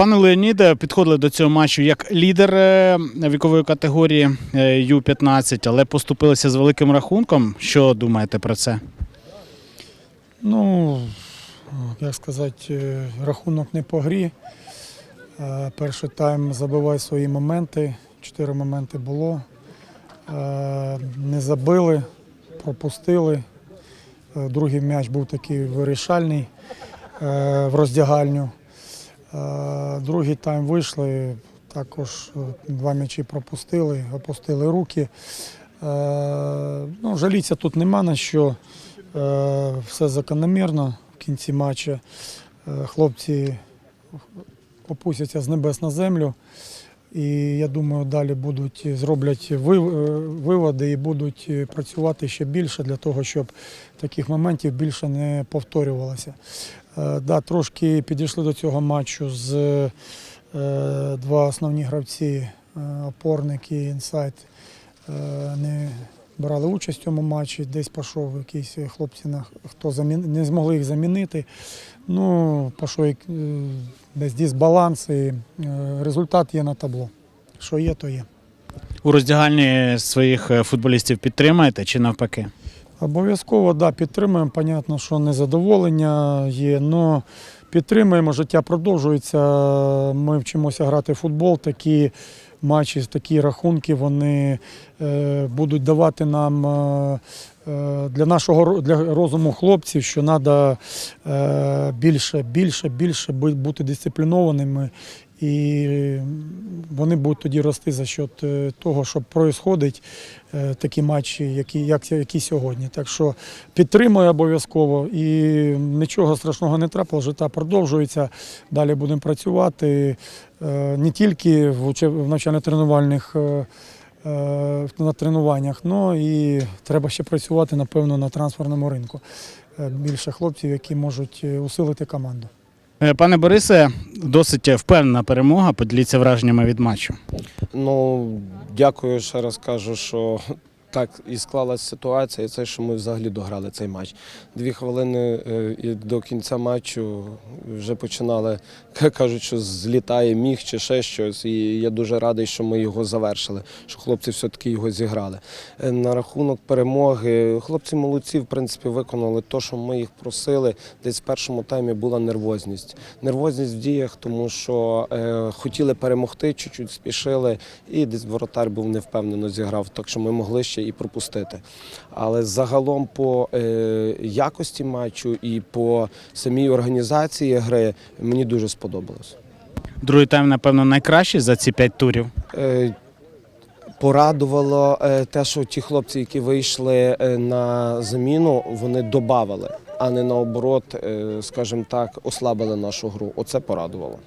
Пане Леоніде, підходили до цього матчу як лідер е, вікової категорії е, Ю-15, але поступилися з великим рахунком. Що думаєте про це? Ну, як сказати, е, рахунок не по грі. Перший тайм забивай свої моменти. Чотири моменти було. Не забили, пропустили. Другий м'яч був такий вирішальний в роздягальню. Е, Другий тайм вийшли, також е, два м'ячі пропустили, опустили руки. Е, Ну, Жаліться тут нема на що. Все закономірно в кінці матчу. Хлопці опустяться з небес на землю. І я думаю, далі будуть зроблять е, виводи і будуть працювати ще більше для того, щоб таких моментів більше не повторювалося. Е, Да, трошки підійшли до цього матчу з е, два основні гравці, опорник і інсайт, не брали участь в цьому матчі. Десь пішов якийсь хлопці, хто замін... не змогли їх замінити. Ну, пішов е, десь дисбаланс, і е, результат є на табло. Що є, то є. У роздягальні своїх е, футболістів підтримаєте чи навпаки? Обов'язково да, підтримуємо. Понятно, що незадоволення є, але підтримуємо, життя продовжується. Ми вчимося грати в футбол. Такі матчі, такі рахунки вони е, будуть давати нам е, е, для нашого для розуму хлопців, що треба е, більше, більше, більше бути дисциплінованими. І вони будуть тоді рости за счет е, того, що відбувається такі матчі, які, як, які сьогодні. Так що підтримую обов'язково і нічого страшного не трапило, життя продовжується. Далі будемо працювати е, не тільки в, навчально-тренувальних е, е, на тренуваннях, Ну і треба ще працювати, напевно, на трансферному ринку. Е, Більше хлопців, які можуть е, усилити команду. Е, Пане Борисе, досить впевнена перемога. Поділіться враженнями від матчу. Ну, дякую ще раз кажу, що так і склалася ситуація, це, що ми взагалі дограли цей матч. Дві хвилини е, і до кінця матчу вже починали, кажуть, що злітає міг чи ще щось. І я дуже радий, що ми його завершили, що хлопці все-таки його зіграли. Е, На рахунок перемоги, хлопці молодці, в принципі, виконали те, що ми їх просили. Десь в першому таймі була нервозність. Нервозність в діях, тому що е, хотіли перемогти, чуть-чуть спішили, і десь воротар був невпевнено зіграв, так що ми могли ще і пропустити. Але загалом по е, якості матчу і по самій організації гри мені дуже сподобалось. Другий тайм, напевно, найкращий за ці п'ять турів. Е, Порадувало е, те, що ті хлопці, які вийшли на заміну, вони додавали, а не наоборот, скажімо так, ослабили нашу гру. Оце порадувало.